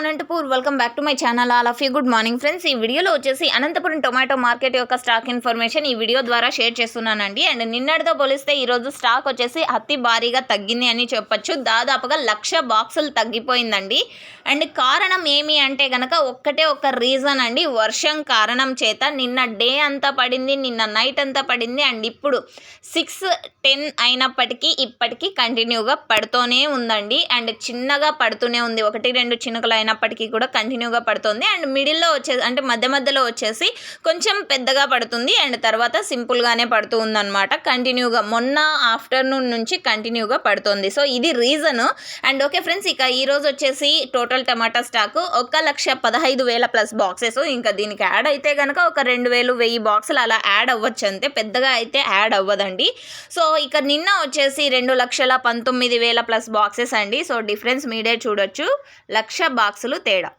Anantapur. Welcome back to my channel all of you good morning friends ఈ వీడియోలో వచ్చేసి Anantapuram tomato market యొక్క stock information ఈ video ద్వారా షేర్ చేస్తున్నానండి. అండ్ నిన్నటితో పోలిస్తే ఈరోజు స్టాక్ వచ్చేసి అతి భారీగా తగ్గింది అని చెప్పొచ్చు. దాదాపుగా లక్ష బాక్సులు తగ్గిపోయిందండి. అండ్ కారణం ఏమి అంటే కనుక ఒక్కటే ఒక్క రీజన్ అండి. వర్షం కారణం చేత నిన్న డే అంతా పడింది నిన్న నైట్ అంతా పడింది. అండ్ ఇప్పుడు సిక్స్ టెన్ అయినప్పటికీ ఇప్పటికీ కంటిన్యూగా పడుతూనే ఉందండి. అండ్ చిన్నగా పడుతూనే ఉంది. ఒకటి రెండు చినుకలు అయినప్పటికీ కూడా కంటిన్యూగా పడుతుంది. అండ్ మిడిల్లో వచ్చేసి అంటే మధ్య మధ్యలో వచ్చేసి కొంచెం పెద్దగా పడుతుంది. అండ్ తర్వాత సింపుల్గానే పడుతూ ఉందన్నమాట. కంటిన్యూగా మొన్న ఆఫ్టర్నూన్ నుంచి కంటిన్యూగా పడుతుంది. సో ఇది రీజన్. అండ్ ఓకే ఫ్రెండ్స్ ఇక ఈ రోజు వచ్చేసి టోటల్ టమాటా స్టాక్ ఒక లక్ష పదహైదు వేల ప్లస్ బాక్సెస్. ఇంకా దీనికి యాడ్ అయితే కనుక ఒక రెండు వేలు వెయ్యి బాక్సులు అలా యాడ్ అవ్వచ్చు అంతే. పెద్దగా అయితే యాడ్ అవ్వదండి. సో ఇక నిన్న వచ్చేసి రెండు లక్షల పంతొమ్మిది వేల ప్లస్ బాక్సెస్ అండి. సో డిఫరెన్స్ మీడే చూడొచ్చు. లక్ష బాక్స్ బాక్సులు తేడా?